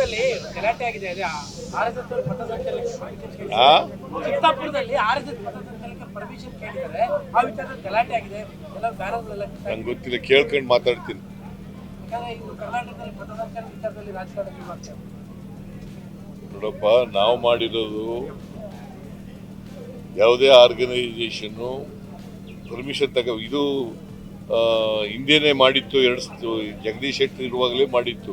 ಆಗಿದೆ. ಅದೇ R S S ಪಥಸಂಚಲನಕ್ಕೆ ಆ? ಚಿತ್ತಾಪುರದಲ್ಲಿ ಆರ್ ಎಸ್ ಎಸ್ ಪಥಸಂಚಲನಕ್ಕೆ ಪರ್ಮಿಷನ್ ಕೇಳಿದ್ದಾರೆ ಆ ವಿಚಾರದಲ್ಲಿ ಗಲಾಟೆ ಆಗಿದೆ. ಎಲ್ಲ ಬ್ಯಾರಲ್. ನಂಗೆ ಗೊತ್ತಿಲ್ಲ ಕೇಳ್ಕೊಂಡು ಮಾತಾಡ್ತೀನಿ. ಯಾಕಂದ್ರೆ ಇದು ಕರ್ನಾಟಕದಲ್ಲಿ ಪಥಸಂಚಲನ ವಿಚಾರದಲ್ಲಿ ರಾಜಕಾರಣ ಶುರುವಾಗ್ತದೆ ನೋಡಪ್ಪ ನಾವು ಮಾಡಿರೋದು ಯಾವುದೇ ಆರ್ಗನೈಸೇಷನ್ನು ಪರ್ಮಿಷನ್ ತಗ ಇದು ಹಿಂದೇನೆ ಮಾಡಿತ್ತು ಎರಡು ಜಗದೀಶ್ ಶೆಟ್ಟಿ ಇರುವಾಗಲೇ ಮಾಡಿತ್ತು.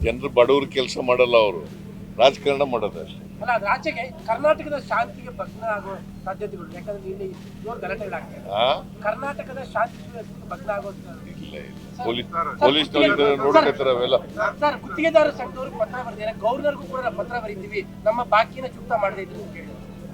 ಜನರು ಬಡವರು ಕೆಲಸ ಮಾಡಲ್ಲ ಅವರು. ರಾಜಕಾರಣ ಮಾಡೋದು ಅಷ್ಟೇ. ಅಲ್ಲ ಅದ್ರ ಕರ್ನಾಟಕದ ಶಾಂತಿಗೆ ಭಗ್ನ ಆಗೋ ಸಾಧ್ಯತೆಗಳು ಯಾಕಂದ್ರೆ ಇಲ್ಲಿ ಜೋರ್ ಗಲಾಟೆಗಳಾಗ್ತದೆ ಆ? ಕರ್ನಾಟಕದ ಶಾಂತಿಗೆ ಸುವ್ಯವಸ್ಥೆಗೆ ಭಗ್ನ ಆಗೋ ಇಲ್ಲ ಇಲ್ಲ. ಪೊಲೀಸ್ ಪೊಲೀಸ್ನವ್ರು ನೋಡ್ಕೊತಾರೆ ಅವೆಲ್ಲ. ಸರ್ ಗುತ್ತಿಗೆದಾರ ಸಂಘದವ್ರಿಗೆ ಪತ್ರ ಬರ್ದಿದ್ದಾರೆ ಗೌರ್ನರ್ಗೂ ಕೂಡ ನಾವು ಪತ್ರ ಬರೀತೀವಿ. ನಮ್ಮ ಬಾಕಿನ ಚುಕ್ತ ಮಾಡದೇ ಇದ್ರು ಅಂತ